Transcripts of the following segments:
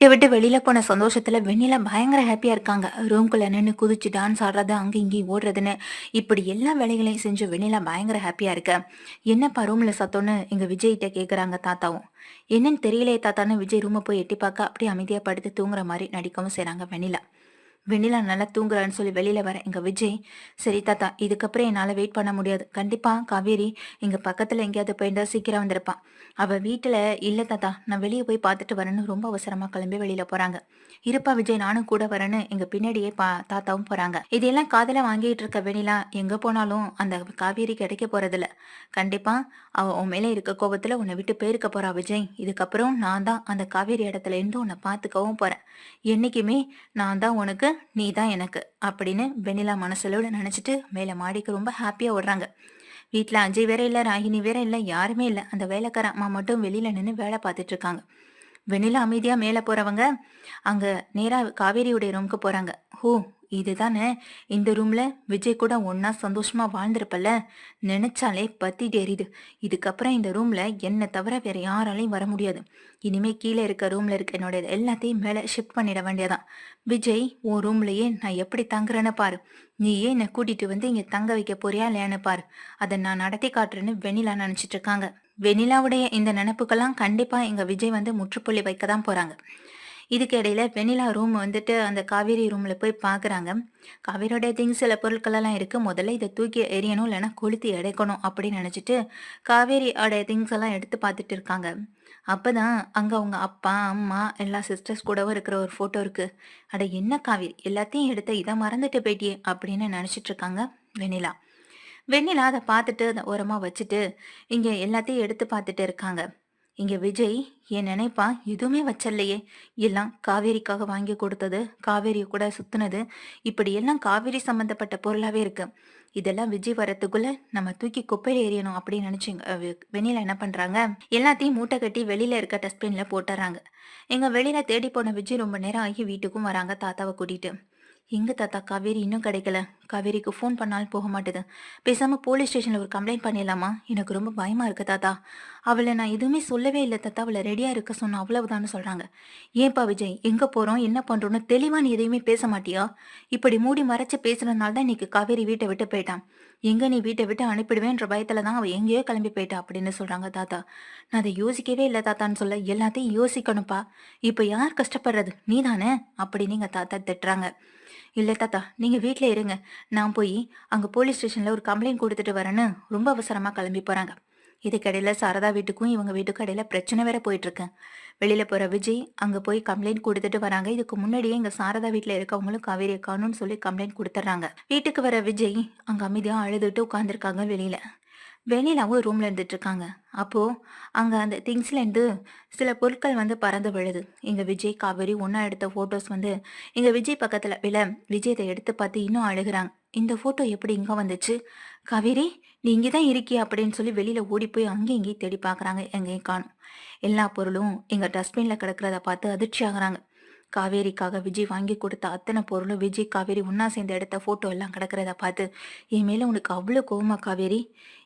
இதை விட்டு வெளியில போன சந்தோஷத்துல வெண்ணிலா பயங்கர ஹாப்பியா இருக்காங்க. ரூம்குள்ள நின்று குதிச்சு டான்ஸ் ஆடுறது அங்க இங்கேயும் ஓடுறதுன்னு. இப்படி எல்லா வேலைகளையும் செஞ்சு வெண்ணிலா பயங்கர ஹாப்பியா இருக்க? என்னப்பா ரூம்ல சத்தம்னு எங்க விஜய்கிட்ட கேக்குறாங்க தாத்தாவும். என்னன்னு தெரியலையே தாத்தான்னு விஜய் ரூமை போய் எட்டி பார்க்க அப்படியே அமைதியா படுத்து தூங்குற மாதிரி நடிக்கவும் செய்றாங்க வெண்ணிலா. வெண்ணிலா நல்லா தூங்குறான்னு சொல்லி வெளியில வர எங்க விஜய் சரி தாத்தா இதுக்கப்புறம் என்னால வெயிட் பண்ண முடியாது. கண்டிப்பா காவேரி இங்க பக்கத்துல எங்கேயாவது போயிருந்தா சீக்கிரம் வந்திருப்பான் அவ வீட்டுல இல்ல தாத்தா நான் வெளியே போய் பார்த்துட்டு வரேன்னு ரொம்ப அவசரமா கிளம்பி வெளியில போறாங்க. இருப்பா விஜய் நானும் கூட வரேன்னு எங்க பின்னாடியே பா தாத்தாவும் போறாங்க. இதெல்லாம் காதல வாங்கிட்டு இருக்க வெண்ணிலா எங்க போனாலும் அந்த காவேரி கிடைக்க போறதில்ல. கண்டிப்பா அவ உன் மேல இருக்க கோபத்துல உன்னை விட்டு போயிருக்க போறா விஜய். இதுக்கப்புறம் நான் தான் அந்த காவேரி இடத்துல இருந்து உன்னை பார்த்துக்கவும் போறேன். என்னைக்குமே நான் தான் உனக்கு நீ தான் எனக்கு அப்படின்னு வெண்ணிலா மனசுலோட நினைச்சிட்டு மேல மாடிக்கு ரொம்ப ஹாப்பியா ஓடுறாங்க. வீட்டில் அஜய் வேற இல்லை ராகினி வேற இல்லை யாருமே இல்லை. அந்த வேலைக்கார அம்மா மட்டும் வெளியில நின்று வேலை பார்த்துட்டு இருக்காங்க. வெண்ணிலா அமைதியா மேலே போறவங்க அங்க நேரா காவேரியுடைய ரூமுக்கு போறாங்க. ஹூ இதுதானே? இந்த ரூம்ல விஜய் கூட ஒன்னா சந்தோஷமா வாழ்ந்திருப்பல்ல? நினைச்சாலே பத்தி தெரியுது இதுக்கப்புறம் இந்த ரூம்ல என்னை தவிர வேற யாராலையும் வர முடியாது. இனிமே கீழே இருக்க ரூம்ல இருக்க என்னோட எல்லாத்தையும் மேல ஷிஃப்ட் பண்ணிட வேண்டியதான் விஜய் உன் ரூம்லயே நான் எப்படி தங்குறேன்னு பாரு. நீயே என்னை கூட்டிட்டு வந்து இங்க தங்க வைக்க போறியா இல்லையான்னு பாரு. அதை நான் நடத்தி காட்டுறேன்னு வெண்ணிலா நினைச்சிட்டு இருக்காங்க. வெண்ணிலாவுடைய இந்த நினைப்புக்கெல்லாம் கண்டிப்பா எங்க விஜய் வந்து முற்றுப்புள்ளி வைக்க தான் போறாங்க. இதுக்கு இடையில வெண்ணிலா ரூம் வந்துட்டு அந்த காவேரி ரூம்ல போய் பாக்குறாங்க. காவேரியோட திங்ஸ் சில பொருட்களெல்லாம் இருக்கு. முதல்ல இதை தூக்கி எரியணும் இல்லைன்னா கொளுத்தி எடைக்கணும் அப்படின்னு நினைச்சிட்டு காவேரியோட திங்ஸ் எல்லாம் எடுத்து பார்த்துட்டு இருக்காங்க. அப்பதான் அங்க அவங்க அப்பா அம்மா எல்லா சிஸ்டர்ஸ் கூடவும் இருக்கிற ஒரு போட்டோ இருக்கு. அட என்ன காவேரி? எல்லாத்தையும் எடுத்து இதை மறந்துட்டு போயிட்டியே அப்படின்னு நினைச்சிட்டு இருக்காங்க வெண்ணிலா. வெண்ணிலா அதை பார்த்துட்டு அதை ஓரமாக வச்சுட்டு இங்கே எல்லாத்தையும் எடுத்து பார்த்துட்டு இருக்காங்க. இங்க விஜய் என் நினைப்பா எதுவுமே வச்சல்லையே. எல்லாம் காவேரிக்காக வாங்கி கொடுத்தது காவேரி கூட சுத்துனது. இப்படி எல்லாம் காவேரி சம்பந்தப்பட்ட பொருளாவே இருக்கு. இதெல்லாம் விஜய் வரத்துக்குள்ள நம்ம தூக்கி குப்பையில எரியணும் அப்படின்னு நினைச்சுங்க வெளியில என்ன பண்றாங்க? எல்லாத்தையும் மூட்டை கட்டி வெளியில இருக்க டஸ்ட்பின்ல போட்டுறாங்க. எங்க வெளியில தேடி போன விஜய் ரொம்ப நேரம் ஆகி வீட்டுக்கும் வராங்க தாத்தாவை கூட்டிட்டு. எங்க தாத்தா? காவேரி இன்னும் கிடைக்கல. காவேரிக்கு ஃபோன் பண்ணாலும் போக மாட்டேது. பேசாம போலீஸ் ஸ்டேஷன்ல ஒரு கம்ப்ளைண்ட் பண்ணிடலாமா? எனக்கு ரொம்ப பயமா இருக்கு தாத்தா. அவளை நான் எதுவுமே சொல்லவே இல்லை தாத்தா. அவளை ரெடியா இருக்க சொன்ன அவ்வளவுதான்னு சொல்றாங்க. ஏன்பா விஜய் எங்க போறோம்? என்ன பண்றோம்னு தெளிவா நீ எதையுமே பேச மாட்டியா? இப்படி மூடி மறைச்சு பேசுறதுனால தான் இன்னைக்கு காவேரி வீட்டை விட்டு போயிட்டான். எங்க நீ வீட்டை விட்டு அனுப்பிடுவேன்ற பயத்துல தான் அவ எங்கேயோ கிளம்பி போயிட்டா அப்படின்னு சொல்றாங்க தாத்தா. நான் அதை யோசிக்கவே இல்லை தாத்தான்னு சொல்ல. எல்லாத்தையும் யோசிக்கணும்ப்பா. இப்ப யார் கஷ்டப்படுறது? நீ தானே அப்படின்னு எங்க தாத்தா திட்டுறாங்க. இல்லை தாத்தா நீங்கள் வீட்டில் இருங்க. நான் போய் அங்கே போலீஸ் ஸ்டேஷனில் ஒரு கம்ப்ளைண்ட் கொடுத்துட்டு வரேன்னு ரொம்ப அவசரமாக கிளம்பி போகிறாங்க இதுக்கடையில் சாரதா வீட்டுக்கும் இவங்க வீட்டுக்கும் இடையில பிரச்சனை வேற போயிட்டு இருக்கேன் வெளியில போற விஜய் அங்க போய் கம்ப்ளைண்ட் கொடுத்துட்டு வராங்க. இதுக்கு முன்னாடியே இங்க சாரதா வீட்டுல இருக்கவங்களும் காவேரி காணும்னு சொல்லி கம்ப்ளைண்ட் கொடுத்துட்றாங்க வீட்டுக்கு வர விஜய் அங்க அமைதியா அழுதுட்டு உட்காந்துருக்காங்க வெளியில. வெண்ணிலாவும் ரூம்ல இருந்துட்டு இருக்காங்க அப்போ அங்க அந்த திங்ஸ்ல இருந்து சில பொருட்கள் வந்து பறந்து விழுது. இங்க விஜய் காவேரி ஒன்னா எடுத்த போட்டோஸ் வந்து இங்க விஜய் பக்கத்துல விழ விஜய் இதை எடுத்து பார்த்து இன்னும் அழுகிறாங்க. இந்த போட்டோ எப்படி இங்க வந்துச்சு? காவேரி நீ இங்கதான் இருக்கியா? அப்படின்னு சொல்லி வெளியில ஓடி போய் அங்கேயும் இங்கேயும் தேடி பாக்குறாங்க எங்கேயும் காணும். எல்லா பொருளும் எங்க டஸ்ட்பின்ல கிடக்கிறத பார்த்து அதிர்ச்சி ஆகுறாங்க. காவேரிக்காக விஜய் வாங்கி கொடுத்த அத்தனை பொருளும் விஜய் காவேரி ஒன்னா சேர்ந்து எடுத்த போட்டோ எல்லாம் கிடக்கிறத பார்த்து என் மேல உனக்கு அவ்வளோ கோவமா காவேரி?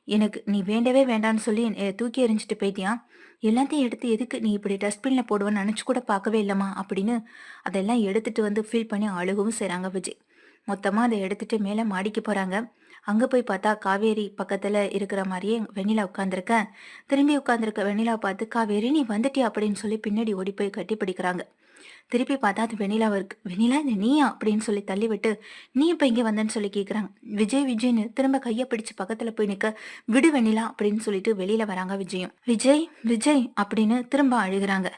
எனக்கு நீ வேண்டவே வேண்டான்னு சொல்லி தூக்கி எறிஞ்சிட்டு போயிட்டியா எல்லாத்தையும் எடுத்து எதுக்கு நீ இப்படி டஸ்ட்பின்ல போடுவேன்னு நினச்சி கூட பார்க்கவே இல்லைம்மா அப்படின்னு அதெல்லாம் எடுத்துட்டு வந்து ஃபீல் பண்ணி அழுகவும் செய்கிறாங்க விஜய். மொத்தமாக அதை எடுத்துட்டு மேலே மாடிக்கு போகிறாங்க அங்கே போய் பார்த்தா காவேரி பக்கத்தில் இருக்கிற மாதிரியே வெண்ணிலா உட்காந்துருக்க திரும்பி உட்காந்துருக்க வெண்ணிலா பார்த்து காவேரி நீ வந்துட்டியா? அப்படின்னு சொல்லி பின்னாடி ஓடி போய் கட்டி பிடிக்கிறாங்க. திருப்பி பார்த்தா அது வெண்ணிலாவை இருக்கு. வெண்ணிலா இது நீயா? அப்படின்னு சொல்லி தள்ளிவிட்டு நீ இப்போ இங்கே வந்தேன்னு சொல்லி கேட்குறாங்க விஜய் விஜய்னு திரும்ப கையை பிடிச்சு பக்கத்தில் போய் நிற்க விடு வெண்ணிலா அப்படின்னு சொல்லிட்டு வெளியில வராங்க விஜயும். விஜய் விஜய் அப்படின்னு திரும்ப அழுகிறாங்க.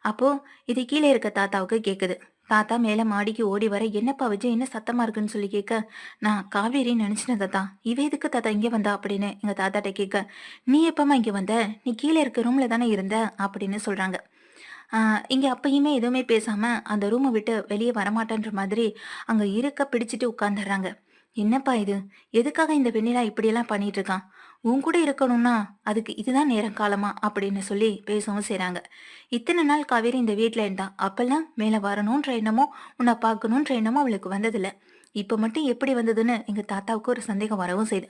அப்போ இது கீழே இருக்க தாத்தாவுக்கு கேட்குது தாத்தா மேலே மாடிக்கு ஓடி வர என்னப்பா விஜய் என்ன சத்தமா இருக்குன்னு சொல்லி கேட்க நான் காவேரி நினைச்சினேன் தாத்தா. இவ எதுக்கு தாத்தா இங்கே வந்தா? அப்படின்னு எங்க தாத்தாட்ட கேட்க நீ எப்பமா இங்கே வந்த? நீ கீழே இருக்க ரூம்ல தானே இருந்த? அப்படின்னு சொல்றாங்க. இங்கே அப்பயுமே எதுவுமே பேசாமல் அந்த ரூமை விட்டு வெளியே வரமாட்டேன்ற மாதிரி அங்கே இருக்க பிடிச்சிட்டு உட்காந்துடுறாங்க என்னப்பா இது? எதுக்காக இந்த வெண்ணிலா இப்படியெல்லாம் பண்ணிட்டு இருக்கான் உன் கூட இருக்கணும்னா அதுக்கு இதுதான் நேரம் காலமா? அப்படின்னு சொல்லி பேசவும் செய்கிறாங்க இத்தனை நாள் காவேரி இந்த வீட்டில் இருந்தா அப்பெல்லாம் மேலே வரணுன்ற எண்ணமோ உன்னை பார்க்கணுன்ற எண்ணமோ அவளுக்கு வந்ததில்லை. இப்போ மட்டும் எப்படி வந்ததுன்னு எங்கள் தாத்தாவுக்கு ஒரு சந்தேகம் வரவும் செய்து.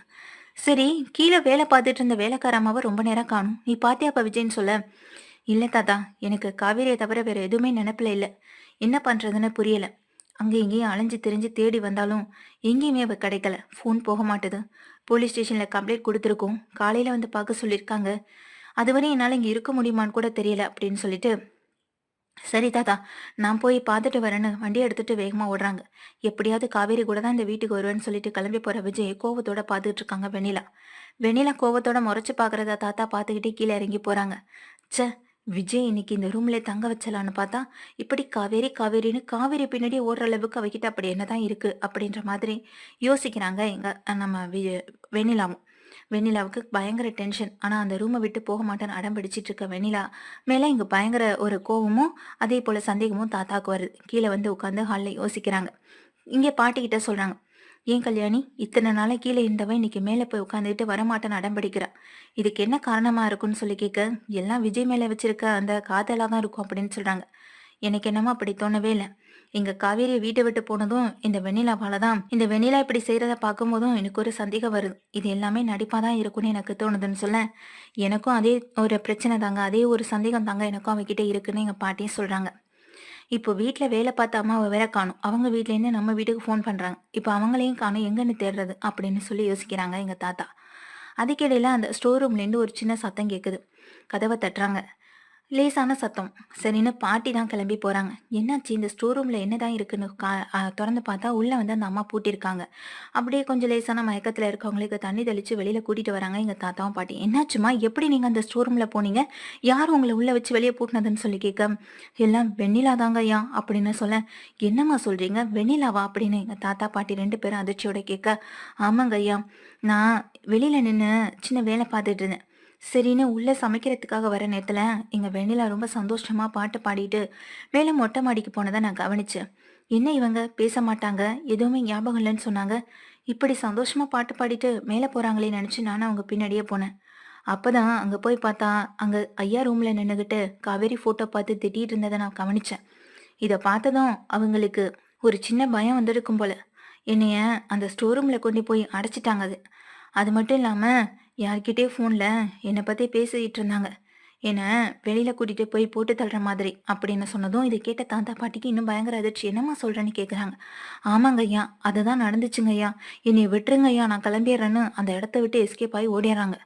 சரி கீழே வேலை பார்த்துட்டு இருந்த வேலைக்காரமாவை ரொம்ப நேரம் காணும். நீ பாத்தியாப்பா விஜய்ன்னு சொல்ல? இல்ல தாத்தா எனக்கு காவேரியை தவிர வேற எதுவுமே நினைப்பில் இல்லை. என்ன பண்றதுன்னு புரியல. அங்கே இங்கேயும் அலைஞ்சு திரிஞ்சு தேடி வந்தாலும் எங்கேயுமே அவ கிடைக்கல. ஃபோன் போக மாட்டுது. போலீஸ் ஸ்டேஷனில் கம்ப்ளைண்ட் கொடுத்துருக்கோம். காலையில் வந்து பார்க்க சொல்லியிருக்காங்க. அதுவரை என்னால் இங்கே இருக்க முடியுமான்னு கூட தெரியல அப்படின்னு சொல்லிட்டு சரி தாத்தா நான் போய் பார்த்துட்டு வரேன்னு வண்டியை எடுத்துட்டு வேகமாக ஓடுறாங்க. எப்படியாவது காவேரி கூட தான் இந்த வீட்டுக்கு வருவேன்னு சொல்லிட்டு கிளம்பி போகிற விஜய் கோவத்தோட பார்த்துட்டு இருக்காங்க வெண்ணிலா. வெண்ணிலா கோவத்தோட முறைச்சு பார்க்குறத தாத்தா பார்த்துக்கிட்டே கீழே இறங்கி போகிறாங்க ச்சே விஜய் இன்னைக்கு இந்த ரூம்ல தங்க வச்சலான்னு பார்த்தா இப்படி காவேரி காவேரின்னு காவேரி பின்னாடி ஓடுற அளவுக்கு அவகிட்ட அப்படி என்னதான் இருக்கு அப்படின்ற மாதிரி யோசிக்கிறாங்க எங்க நம்ம வெண்ணிலாவும். வெண்ணிலாவுக்கு பயங்கர டென்ஷன் ஆனால் அந்த ரூமை விட்டு போக மாட்டேன்னு அடம் பிடிச்சிட்டு இருக்க வெண்ணிலா மேலே இங்கே பயங்கர ஒரு கோவமும் அதே போல் சந்தேகமும் தாத்தாக்கு வருது. கீழே வந்து உட்காந்து ஹாலில் யோசிக்கிறாங்க. இங்கே பாட்டிக்கிட்ட சொல்கிறாங்க ஏன் கல்யாணி? இத்தனை நாளாக கீழே இருந்தவன் இன்னைக்கு மேலே போய் உட்காந்துட்டு வரமாட்டேன்னு அடம்பிடிக்கிறா. இதுக்கு என்ன காரணமாக இருக்குன்னு சொல்லி கேட்க எல்லாம் விஜய் மேலே வச்சிருக்க அந்த காதலாக தான் இருக்கும் அப்படின்னு சொல்கிறாங்க எனக்கு என்னமோ அப்படி தோணவே இல்லை. எங்க காவேரியை வீட்டை விட்டு போனதும் இந்த வெண்ணிலாவால தான் இந்த வெண்ணிலா இப்படி செய்யறத பார்க்கும்போதும் எனக்கு ஒரு சந்தேகம் வருது. இது எல்லாமே நடிப்பா தான் இருக்கும்னு எனக்கு தோணுதுன்னு சொல்ல எனக்கும் அதே ஒரு பிரச்சனை தாங்க அதே ஒரு சந்தேகம் தாங்க எனக்கும் அவகிட்ட இருக்குன்னு எங்க பாட்டியும் சொல்றாங்க. இப்போ வீட்டில் வேலை பார்த்த அம்மாவை வேற காணும். அவங்க வீட்லேருந்து நம்ம வீட்டுக்கு ஃபோன் பண்ணுறாங்க இப்போ அவங்களையும் காணும். எங்கன்னு தேடுறது அப்படின்னு சொல்லி யோசிக்கிறாங்க எங்கள் தாத்தா. அதுக்கிடையில அந்த ஸ்டோர் ரூம்லேருந்து ஒரு சின்ன சத்தம் கேட்குது கதவை தட்டுறாங்க. லேசான சத்தம். சரின்னு பாட்டி தான் கிளம்பி போகிறாங்க என்னாச்சு? இந்த ஸ்டோர் ரூமில் என்ன தான் இருக்குன்னு கா திறந்து பார்த்தா உள்ளே வந்து அந்த அம்மா பூட்டியிருக்காங்க. அப்படியே கொஞ்சம் லேசான மயக்கத்தில் இருக்கவங்களுக்கு தண்ணி தெளித்து வெளியில் கூட்டிகிட்டு வராங்க எங்கள் தாத்தாவும் பாட்டி என்னாச்சுமா எப்படி நீங்கள் அந்த ஸ்டோர் ரூமில் போனீங்க? யார் உங்களை உள்ளே வச்சு வெளியே பூட்டினதுன்னு சொல்லி கேட்க எல்லாம் வெண்ணிலா தாங்க ஐயா அப்படின்னு சொல்ல என்னம்மா சொல்கிறீங்க வெண்ணிலாவா? அப்படின்னு எங்கள் தாத்தா பாட்டி ரெண்டு பேரும் அதிர்ச்சியோட கேட்க ஆமாங்க ஐயா. நான் வெளியில் நின்று சின்ன வேலை பார்த்துட்டு இருந்தேன். சரின்னு உள்ளே சமைக்கிறதுக்காக வர நேரத்தில் எங்கள் வெண்ணிலா ரொம்ப சந்தோஷமாக பாட்டு பாடிட்டு மேலே மொட்டை மாடிக்கு போனதை நான் கவனித்தேன் என்ன இவங்க? பேச மாட்டாங்க. எதுவுமே ஞாபகம் இல்லைன்னு சொன்னாங்க. இப்படி சந்தோஷமாக பாட்டு பாடிட்டு மேலே போகிறாங்களே நினச்சி நானும் அவங்க பின்னாடியே போனேன். அப்போ தான் அங்கே போய் பார்த்தா அங்கே ஐயா ரூமில் நின்றுக்கிட்டு காவேரி ஃபோட்டோ பார்த்து திட்டிகிட்டு இருந்ததை நான் கவனித்தேன் இதை பார்த்ததும் அவங்களுக்கு ஒரு சின்ன பயம் வந்திருக்கும் போல். என்னைய அந்த ஸ்டோர் ரூமில் கொண்டு போய் அடைச்சிட்டாங்க அது. அது மட்டும் இல்லாமல் யார்கிட்டே ஃபோனில் என்னை பற்றி பேசிக்கிட்டு இருந்தாங்க. என்னை வெளியில் கூட்டிகிட்டு போய் போட்டு தள்ளுற மாதிரி அப்படின்னு சொன்னதும் இதை கேட்ட தாத்தா பாட்டிக்கு இன்னும் பயங்கர அதிர்ச்சி. என்னம்மா சொல்கிறேன்னு கேட்குறாங்க ஆமாங்க ஐயா அதுதான் நடந்துச்சுங்க ஐயா. என்னை விட்டுருங்க ஐயா நான் கிளம்பிடுறேன்னு அந்த இடத்த விட்டு எஸ்கேப் ஆகி ஓடிடுறாங்க.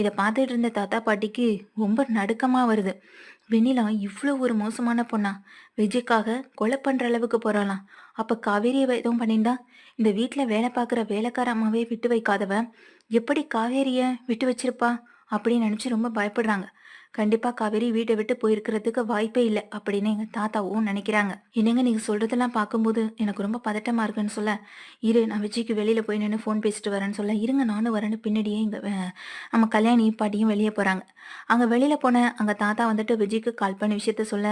இதை பார்த்துட்டு இருந்த தாத்தா பாட்டிக்கு ரொம்ப நடுக்கமாக வருது. வெண்ணிலா இவ்வளோ ஒரு மோசமான பொண்ணா. விஜய்க்காக கொலை பண்ணுற அளவுக்கு போகிறாளாம் அப்போ காவேரியை எதுவும் பண்ணியிருந்தா? இந்த வீட்டில் வேலை பார்க்குற வேலைக்கார அம்மாவே விட்டு வைக்காதவன் எப்படி காவேரியை விட்டு வச்சிருப்பா? அப்படின்னு நினச்சி ரொம்ப பயப்படுறாங்க. கண்டிப்பாக காவேரி வீட்டை விட்டு போயிருக்கிறதுக்கு வாய்ப்பே இல்லை அப்படின்னு எங்கள் தாத்தாவும் நினைக்கிறாங்க. என்னங்க நீங்கள் சொல்கிறதெல்லாம் பார்க்கும்போது எனக்கு ரொம்ப பதட்டமாக இருக்குன்னு சொல்ல இரு நான் விஜய்க்கு வெளியில் போய் நின்று ஃபோன் பேசிட்டு வரேன்னு சொல்ல இருங்க நானும் வரேன்னு பின்னாடியே இங்கே நம்ம கல்யாணி பாட்டியும் வெளியே போகிறாங்க அங்கே வெளியில் போன அங்கே தாத்தா வந்துட்டு விஜய்க்கு கால் பண்ணி விஷயத்த சொல்ல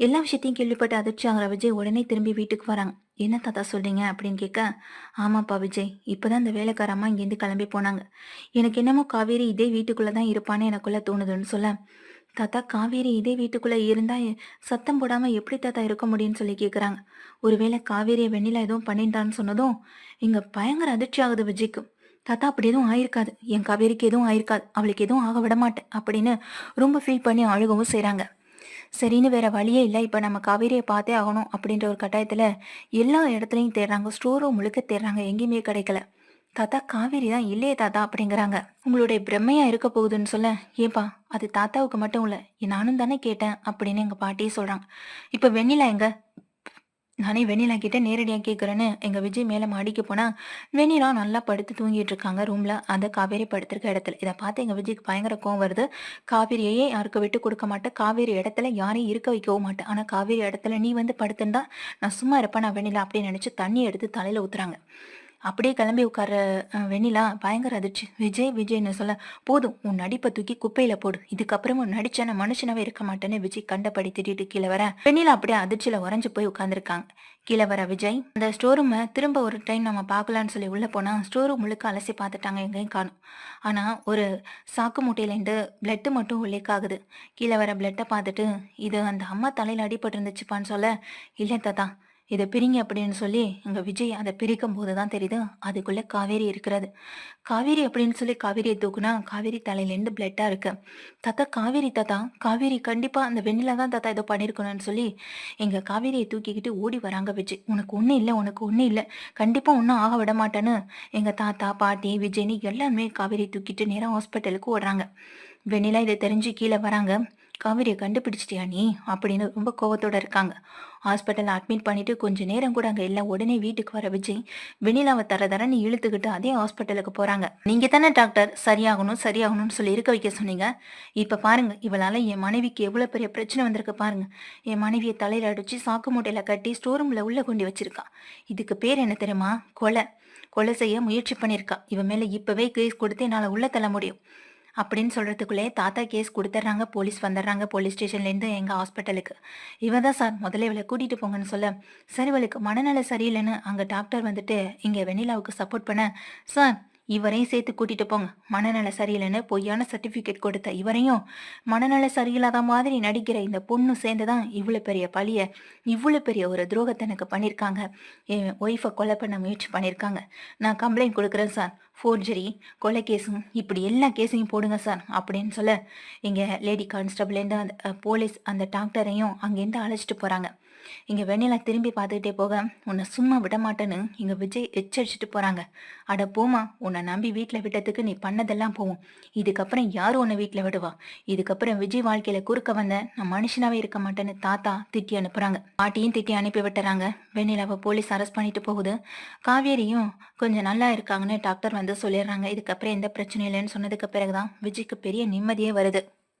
எல்லா விஷயத்தையும் கேள்விப்பட்டு அதிர்ச்சி ஆகிற விஜய் உடனே திரும்பி வீட்டுக்கு வராங்க. என்ன தாத்தா சொல்றீங்க? அப்படின்னு கேட்க ஆமாப்பா விஜய் இப்போதான் இந்த வேலைக்கார அம்மா இங்கேருந்து கிளம்பி போனாங்க. எனக்கு என்னமோ காவேரி இதே வீட்டுக்குள்ளே தான் இருப்பான்னு எனக்குள்ள தோணுதுன்னு சொல்ல தாத்தா காவேரி இதே வீட்டுக்குள்ளே இருந்தா சத்தம் போடாமல் எப்படி தாத்தா இருக்க முடியும்னு சொல்லி கேட்குறாங்க. ஒருவேளை காவேரியை வெண்ணிலா எதுவும் பண்ணிட்டான்னு சொன்னதும் இங்கே பயங்கர அதிர்ச்சி ஆகுது விஜய்க்கு. தாத்தா அப்படி எதுவும் ஆயிருக்காது. என் காவேரிக்கு எதுவும் ஆயிருக்காது. அவளுக்கு எதுவும் ஆக விட மாட்டேன் அப்படின்னு ரொம்ப ஃபீல் பண்ணி அழுகவும் செய்கிறாங்க. சரின்னு வேற வழியே இல்லை. இப்போ நம்ம காவேரியை பார்த்தே ஆகணும் அப்படின்ற ஒரு கட்டாயத்தில் எல்லா இடத்துலையும் தேடுறாங்க. ஸ்டோர் ரூம் முழுக்க தேடுறாங்க. எங்கேயுமே கிடைக்கல. தாத்தா காவேரி தான் இல்லையே தாத்தா அப்படிங்கிறாங்க. உங்களுடைய பிரம்மையா இருக்க போகுதுன்னு சொல்ல ஏப்பா அது தாத்தாவுக்கு மட்டும் இல்லை நானும் தானே கேட்டேன் அப்படின்னு எங்கள் பாட்டியே சொல்கிறாங்க இப்போ வெண்ணிலா எங்க? நானே வெண்ணிலா கிட்ட நேரடியாக கேட்குறேன்னு எங்கள் விஜய் மேலே மாடிக்கு போனால் வெண்ணிலா நல்லா படுத்து தூங்கிட்டு இருக்காங்க ரூமில். அந்த காவேரி படுத்திருக்க இடத்துல. இதை பார்த்து எங்கள் விஜய்க்கு பயங்கர கோவம் வருது. காவேரியையே யாருக்கு விட்டு கொடுக்க மாட்டேன் காவேரி இடத்துல யாரையும் இருக்க வைக்கவும் மாட்டேன் ஆனால் காவேரி இடத்துல நீ வந்து படுத்துருந்தா நான் சும்மா இருப்பேன் நான் வெண்ணிலா? அப்படின்னு நினச்சி தண்ணி எடுத்து தலையில் ஊத்துறாங்க. அப்படியே கிளம்பி உட்கார வெண்ணிலா பயங்கர அதிர்ச்சி. விஜய் விஜய்னு சொல்ல போதும் உன் நடிப்பை தூக்கி குப்பையில போடு. இதுக்கப்புறமும் நடிச்ச நான் மனுஷனாவே இருக்க மாட்டேன்னு விஜய் கண்டபடி திட்டிட்டு கீழே வர. வெண்ணிலா அப்படியே அதிர்ச்சியில உறைஞ்சு போய் உட்காந்துருக்காங்க கீழே வர விஜய் அந்த ஸ்டோர் ரூமை திரும்ப ஒரு டைம் நம்ம பார்க்கலான்னு சொல்லி உள்ளே போனால் ஸ்டோர் ரூம் முழுக்க அலசி பார்த்துட்டாங்க எங்கேயும் காணும். ஆனால் ஒரு சாக்கு மூட்டையிலேருந்து பிளட்டு மட்டும் லீக் ஆகுது. கீழே வர பிளட்டை பார்த்துட்டு இது அந்த அம்மா தலையில் அடிபட்டு இருந்துச்சுப்பான்னு சொல்ல இல்லை தாத்தா இதை பிரிங்க அப்படின்னு சொல்லி எங்கள் விஜய் அதை பிரிக்கும் போது தான் தெரியுது. அதுக்குள்ளே காவேரி இருக்கிறது. காவேரி அப்படின்னு சொல்லி காவேரியை தூக்குனா காவேரி தலையிலேருந்து பிளட்டாக இருக்கு. தாத்தா காவேரி தாத்தா காவேரி கண்டிப்பாக அந்த வெண்ணில தான் தாத்தா ஏதோ பண்ணியிருக்கணும்னு சொல்லி எங்கள் காவேரியை தூக்கிக்கிட்டு ஓடி வராங்க விஜய். உனக்கு ஒன்றும் இல்லை உனக்கு ஒன்றும் இல்லை. கண்டிப்பாக ஒன்றும் ஆக விட மாட்டேன்னு எங்கள் தாத்தா பாட்டி விஜய்னி எல்லாருமே காவேரி தூக்கிட்டு நேராக ஹாஸ்பிட்டலுக்கு ஓடுறாங்க. வெண்ணிலா இதை தெரிஞ்சு கீழே வராங்க. காவிரியை கண்டுபிடிச்சிட்டியா நீ? அப்படின்னு ரொம்ப கோவத்தோட இருக்காங்க. ஹாஸ்பிட்டலில் அட்மிட் பண்ணிட்டு கொஞ்ச நேரம் கூட அங்கே எல்லாம் உடனே வீட்டுக்கு வர விஜய் வெண்ணிலாவை தர தரன்னு இழுத்துக்கிட்டு அதே ஹாஸ்பிட்டலுக்கு போறாங்க. நீங்க தானே டாக்டர் சரியாகணும் சரியாகணும்னு சொல்லி இருக்க வைக்க சொன்னீங்க. இப்ப பாருங்க இவளால என் மனைவிக்கு எவ்வளவு பெரிய பிரச்சனை வந்திருக்கு பாருங்க. என் மனைவியை தலையில அடிச்சு சாக்கு மூட்டையில கட்டி ஸ்டோர் ரூம்ல உள்ள கொண்டு வச்சிருக்கா. இதுக்கு பேர் என்ன தெரியுமா? கொலை. கொலை செய்ய முயற்சி பண்ணியிருக்கா இவன் மேல இப்பவே கேஸ் கொடுத்து என்னால உள்ள தள்ள முடியும். அப்படின்னு சொல்கிறதுக்குள்ளே தாத்தா கேஸ் கொடுத்துட்றாங்க போலீஸ் வந்துடுறாங்க போலீஸ் ஸ்டேஷன்லேருந்து எங்கள் ஹாஸ்பிட்டலுக்கு. இவ தான் சார் முதல்ல இவளை கூட்டிகிட்டு போங்கன்னு சொல்ல சார் இவளுக்கு மனநல சரியில்லைன்னு அங்கே டாக்டர் வந்துட்டு இங்கே வெண்ணிலாவுக்கு சப்போர்ட் பண்ண சார் இவரையும் சேர்த்து கூட்டிட்டு போங்க. மனநல சரியில்லைன்னு பொய்யான சர்டிஃபிகேட் கொடுத்த இவரையும். மனநல சரியில்லாத மாதிரி நடிக்கிற இந்த பொண்ணு சேர்ந்து தான் இவ்வளோ பெரிய பழிய இவ்வளோ பெரிய ஒரு துரோகத்தை எனக்கு பண்ணியிருக்காங்க என் ஒய்ஃபை கொலை பண்ண முயற்சி பண்ணியிருக்காங்க நான் கம்ப்ளைண்ட் கொடுக்குறேன் சார் ஃபோர்ஜரி கொலை கேஸும் இப்படி எல்லா கேஸையும் போடுங்க சார் அப்படின்னு சொல்ல இங்கே லேடி கான்ஸ்டபிள்லேருந்து அந்த போலீஸ் அந்த டாக்டரையும் அங்கேருந்து அழைச்சிட்டு போகிறாங்க இங்கே வெண்ணிலா திரும்பி பார்த்துக்கிட்டே போக உன்னை சும்மா விட மாட்டேன்னு இங்கே விஜய் எச்சரிச்சுட்டு போகிறாங்க அட போமா உன்னை நம்பி வீட்டில் விட்டதுக்கு நீ பண்ணதெல்லாம் போகும். இதுக்கப்புறம் யாரும் உன்னை வீட்டில் விடுவா? இதுக்கப்புறம் விஜய் வாழ்க்கையில் குறுக்க வந்த நான் மனுஷனாவே இருக்க மாட்டேன்னு தாத்தா திட்டி அனுப்புகிறாங்க பாட்டியும் திட்டி அனுப்பி விட்டுறாங்க. வெண்ணிலாவை போலீஸ் அரெஸ்ட் பண்ணிட்டு போகுது. காவேரியும் கொஞ்சம் நல்லா இருக்காங்கன்னு டாக்டர் வந்து சொல்லிடுறாங்க. இதுக்கப்புறம் எந்த பிரச்சனையும் இல்லைன்னு சொன்னதுக்கு பிறகுதான் விஜய்க்கு பெரிய நிம்மதியே வருது.